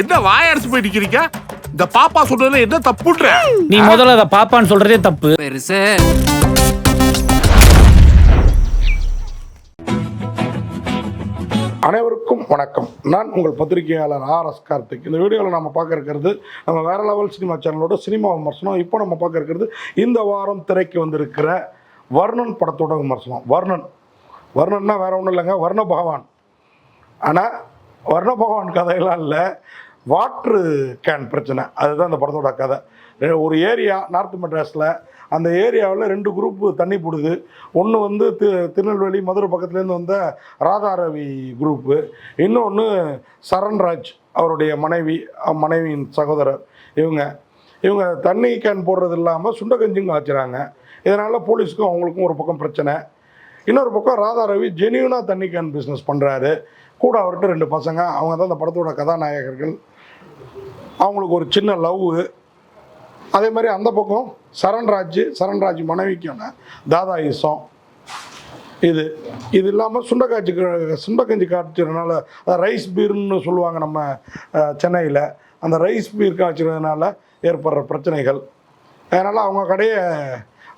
என்ன வாய அடிச்சு போய் நிக்கிறீங்க? இந்த பாப்பா சொன்னதுல என்ன தப்புன்ற? நீ முதல்ல அதை பாப்பான்னு சொல்றதே தப்பு. பெருசு. அனைவருக்கும் வணக்கம். நான் உங்கள் பத்திரிகையாளர் ஆர் எஸ் கார்த்திக். இந்த வீடியோவில் நம்ம பார்க்க இருக்கிறது நம்ம வேற லெவல் சினிமா சேனலோட சினிமா விமர்சனம். இப்போ நம்ம பார்க்க இருக்கிறது இந்த வாரம் திரைக்கு வந்திருக்கிற வர்ணன் படத்தோட விமர்சனம். வர்ணன். வர்ணன்னா வேற ஒன்றும் இல்லைங்க வர்ண பகவான். ஆனால் வர்ண பகவான் கதையெல்லாம் இல்லை. வாட்ரு கேன் பிரச்சனை. அதுதான் அந்த படத்தோட கதை. ஒரு ஏரியா நார்த் மெட்ராஸில் அந்த ஏரியாவில் ரெண்டு குரூப் தண்ணி போடுது. ஒன்று வந்து தி திருநெல்வேலி மதுரை பக்கத்துலேருந்து வந்த ராதாரவி குரூப்பு. இன்னொன்று சரண்ராஜ் அவருடைய மனைவி மனைவியின் சகோதரர் இவங்க. இவங்க தண்ணி கேன் போடுறது இல்லாமல் சுண்டகஞ்சிங்க காய்ச்சுறாங்க. இதனால் போலீஸுக்கும் அவங்களுக்கும் ஒரு பக்கம் பிரச்சனை. இன்னொரு பக்கம் ராதாரவி ஜெனியூனாக தண்ணி கேன் பிஸ்னஸ் பண்ணுறாரு கூட அவர்கிட்ட ரெண்டு பசங்க. அவங்க தான் அந்த படத்தோட கதாநாயகர்கள். அவங்களுக்கு ஒரு சின்ன லவ். அதே மாதிரி அந்த பக்கம் சரண்ராஜ் சரண்ராஜ் மனைவிக்கான தாதாயிசம். இது இது இல்லாமல் சுண்டக்காய்ச்சி சுண்டக்கஞ்சி காய்ச்சறதுனால ரைஸ் பீர்னு சொல்லுவாங்க நம்ம சென்னையில். அந்த ரைஸ் பீர் காய்ச்சறதுனால ஏற்படுற பிரச்சனைகள். அதனால் அவங்க கடையை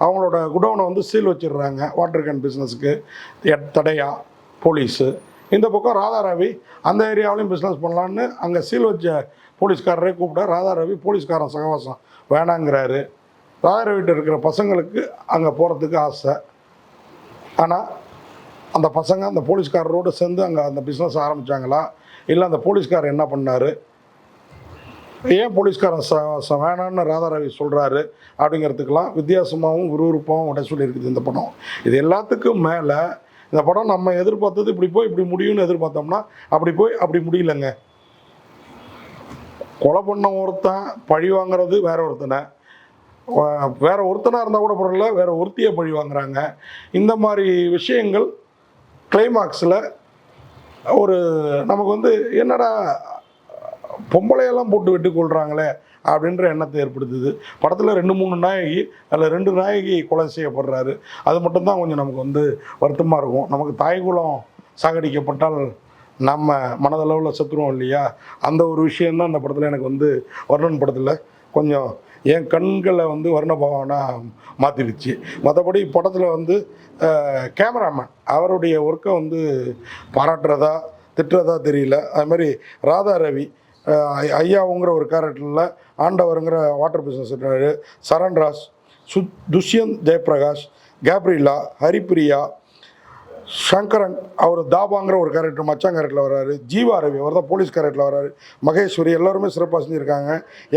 அவங்களோட குடோனை வந்து சீல் வச்சிடுறாங்க வாட்டர் கேன் பிஸ்னஸுக்கு தடையா போலீஸு. இந்த பக்கம் ராதாரவி அந்த ஏரியாவிலையும் பிஸ்னஸ் பண்ணலான்னு அங்கே சீல் வச்ச போலீஸ்காரரே கூப்பிட ராதாரவி போலீஸ்காரன் சகவாசம் வேணாங்கிறாரு. ராதாரவிட்ட இருக்கிற பசங்களுக்கு அங்கே போகிறதுக்கு ஆசை. ஆனால் அந்த பசங்க அந்த போலீஸ்காரரோடு சேர்ந்து அங்கே அந்த பிஸ்னஸ் ஆரம்பித்தாங்களா இல்லை அந்த போலீஸ்காரர் என்ன பண்ணார்? ஏன் போலீஸ்காரன் ச ச வேணான்னு ராதாரவி சொல்கிறாரு அப்படிங்கிறதுக்கெல்லாம் வித்தியாசமாகவும் விறுவிறுப்பாகவும் உடை சொல்லியிருக்குது இந்த படம். இது எல்லாத்துக்கும் மேலே இந்த படம் நம்ம எதிர்பார்த்தது இப்படி போய் இப்படி முடியும்னு எதிர்பார்த்தோம்னா அப்படி போய் அப்படி முடியலங்க. கொலை பண்ண ஒருத்தன் பழி வாங்குறது வேற ஒருத்தனை. வேற ஒருத்தனாக இருந்தால் கூட பரவாயில்ல வேற ஒருத்தியை பழி வாங்குறாங்க. இந்த மாதிரி விஷயங்கள் கிளைமாக்ஸில் ஒரு நமக்கு வந்து என்னடா பொம்பளையெல்லாம் போட்டு விட்டு கொள்கிறாங்களே அப்படின்ற எண்ணத்தை ஏற்படுத்துது. படத்தில் ரெண்டு மூணு நாயகி அதில் ரெண்டு நாயகி கொலை செய்யப்படுறாரு. அது மட்டும்தான் கொஞ்சம் நமக்கு வந்து வருத்தமாக இருக்கும். நமக்கு தாய்குலம் சாகடிக்கப்பட்டால் நம்ம மனதளவில் சத்துருவோம் இல்லையா? அந்த ஒரு விஷயந்தான் அந்த படத்தில் எனக்கு வந்து வர்ணன் படத்தில் கொஞ்சம் என் கண்களை வந்து வர்ணபவனாக மாற்றிடுச்சு மற்றபடி படத்தில் வந்து கேமராமேன். அவருடைய ஒர்க்கை வந்து பாராட்டுறதா திட்டுறதா தெரியல. அது மாதிரி ராதா ரவி ஐயாவுங்கிற ஒரு கேரக்டரில் ஆண்டவருங்கிற வாட்டர் பிஸ்னஸ் இருக்காரு சரண்ராஜ் சு துஷ்யந்த் ஜெயபிரகாஷ் கேப்ரிலா ஹரிப்பிரியா சங்கரன் அவர் தாபாங்கிற ஒரு கேரக்டர் மச்சான் கேரக்டரில் வர்றாரு. ஜீவா ரவி அவர் தான் போலீஸ் கேரக்டரில் வர்றாரு. மகேஸ்வரி எல்லாருமே சிறப்பாக செஞ்சுருக்காங்க.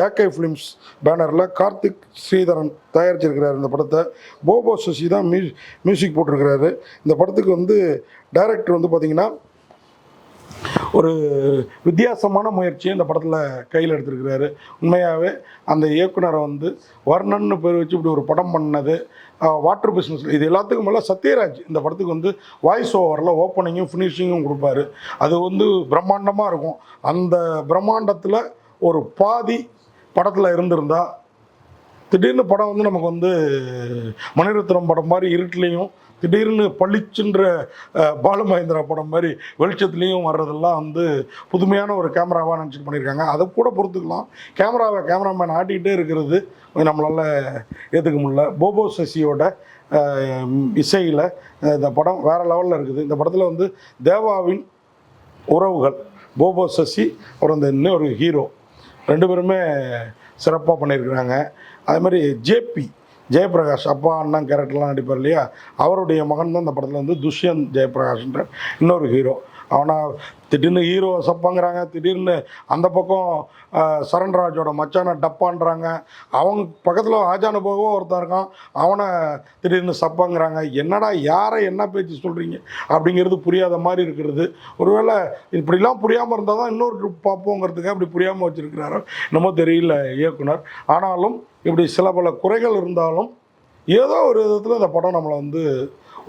ஏகே ஃபிலிம்ஸ் பேனரில் கார்த்திக் ஸ்ரீதரன் தயாரிச்சிருக்கிறார் இந்த படத்தை. போபோ சசி தான் மியூ மியூசிக் போட்டிருக்கிறாரு. இந்த படத்துக்கு வந்து டைரக்டர் வந்து பார்த்திங்கன்னா ஒரு வித்தியாசமான முயற்சியை இந்த படத்தில் கையில் எடுத்திருக்கிறாரு. உண்மையாகவே அந்த இயக்குனரை வந்து வர்ணன்னு பேர் வச்சு இப்படி ஒரு படம் பண்ணது வாட்டர் பிஸ்னஸ் இது எல்லாத்துக்கும் மேலே சத்யராஜ் இந்த படத்துக்கு வந்து வாய்ஸ் ஓவரில் ஓப்பனிங்கும் ஃபினிஷிங்கும் கொடுப்பாரு. அது வந்து பிரம்மாண்டமாக இருக்கும். அந்த பிரம்மாண்டத்தில் ஒரு பாதி படத்தில் இருந்திருந்தால் திடீர்னு படம் வந்து நமக்கு வந்து மணிரத்னம் படம் மாதிரி இருட்டுலேயும் திடீர்னு பளிச்சுன்ற அஹ், பாலு மகேந்திரா படம் மாதிரி வெளிச்சத்துலேயும் வர்றதெல்லாம் வந்து புதுமையான ஒரு கேமராவாக நினச்சிட்டு பண்ணியிருக்காங்க. அதை கூட பொறுத்துக்கலாம். கேமராவை கேமராமேன் ஆட்டிகிட்டே இருக்கிறது. கொஞ்சம் நம்மளால் ஏற்றுக்க முடியல. போபோ சசியோட இசையில் இந்த படம் வேறு லெவலில் இருக்குது. இந்த படத்தில் வந்து தேவாவின் உறவுகள் போபோ சசி அப்புறம் இந்த இன்னொரு ஹீரோ ரெண்டு பேருமே சிறப்பாக பண்ணியிருக்கிறாங்க. அதே மாதிரி ஜேபி ஜெயபிரகாஷ் அப்பா அண்ணன் கேரக்டர்லாம் நடிப்பார் இல்லையா? அவருடைய மகன் தான் இந்த படத்தில் வந்து துஷ்யந்த் ஜெயபிரகாஷ்ன்ற இன்னொரு ஹீரோ அவனை திடீர்னு ஹீரோ சப்பாங்கிறாங்க திடீர்னு அந்த பக்கம் சரண்ராஜோட மச்சான டப்பான்றாங்க. அவங்க பக்கத்தில் ஆஜானுபவோ ஒருத்தன் இருக்கான் அவனை திடீர்னு சப்பாங்கிறாங்க. என்னடா யாரை என்ன பேச்சு சொல்கிறீங்க அப்படிங்கிறது புரியாத மாதிரி இருக்கிறது. ஒருவேளை இப்படிலாம் புரியாமல் இருந்தால் தான் இன்னொரு ட்ரிப் பார்ப்போங்கிறதுக்கு அப்படி புரியாமல் வச்சுருக்கிறாரோ என்னமோ தெரியல இயக்குனர். ஆனாலும் இப்படி சில பல குறைகள் இருந்தாலும் ஏதோ ஒரு விதத்தில் இந்த படம் நம்மளை வந்து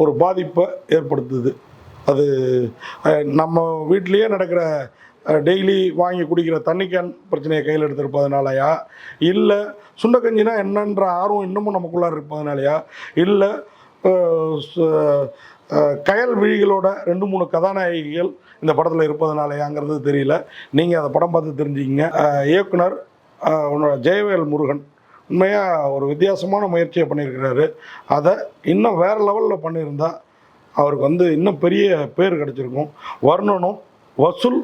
ஒரு பாதிப்பை ஏற்படுத்துது. அது நம்ம வீட்லேயே நடக்கிற டெய்லி வாங்கி குடிக்கிற தண்ணி கேன் பிரச்சனையை கையில் எடுத்திருப்பதனாலயா? இல்லை சுண்டக்கஞ்சினா என்னன்ற ஆர்வம் இன்னமும் நமக்குள்ளார இருப்பதுனாலயா? இல்லை கயல் விழிகளோட ரெண்டு மூணு கதாநாயகிகள் இந்த படத்தில் இருப்பதனாலயாங்கிறது தெரியல. நீங்கள் அந்த படம் பார்த்து தெரிஞ்சுக்கிங்க. இயக்குனர் உன்னோட ஜெயவேல் முருகன். உண்மையாக ஒரு வித்தியாசமான முயற்சியை பண்ணியிருக்கிறாரு. அதை இன்னும் வேறு லெவலில் பண்ணியிருந்தா அவருக்கு வந்து இன்னும் பெரிய பேர் கிடச்சிருக்கும். வர்ணனும் வசூல்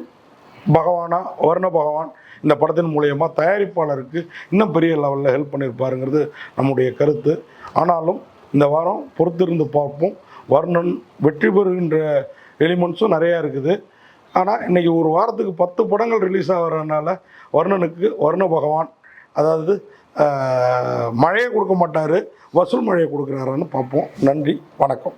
பகவானா வர்ண பகவான் இந்த படத்தின் மூலயமா தயாரிப்பாளருக்கு இன்னும் பெரிய லெவலில் ஹெல்ப் பண்ணியிருப்பாருங்கிறது நம்முடைய கருத்து. ஆனாலும் இந்த வாரம் பொறுத்திருந்து பார்ப்போம். வர்ணன் வெற்றி பெறுகின்ற எலிமெண்ட்ஸும் நிறையா இருக்குது. ஆனால் இன்றைக்கி ஒரு வாரத்துக்கு பத்து படங்கள் ரிலீஸ் ஆகிறதுனால வர்ணனுக்கு வர்ண பகவான் அதாவது மழையை கொடுக்க மாட்டார். வசூல் மழையை கொடுக்குறாருன்னு பார்ப்போம். நன்றி வணக்கம்.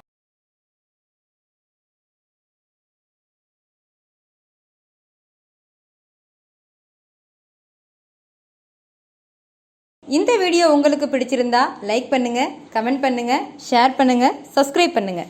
இந்த வீடியோ உங்களுக்கு பிடிச்சிருந்தா லைக் பண்ணுங்கள் கமெண்ட் பண்ணுங்கள் ஷேர் பண்ணுங்கள் சப்ஸ்கிரைப் பண்ணுங்கள்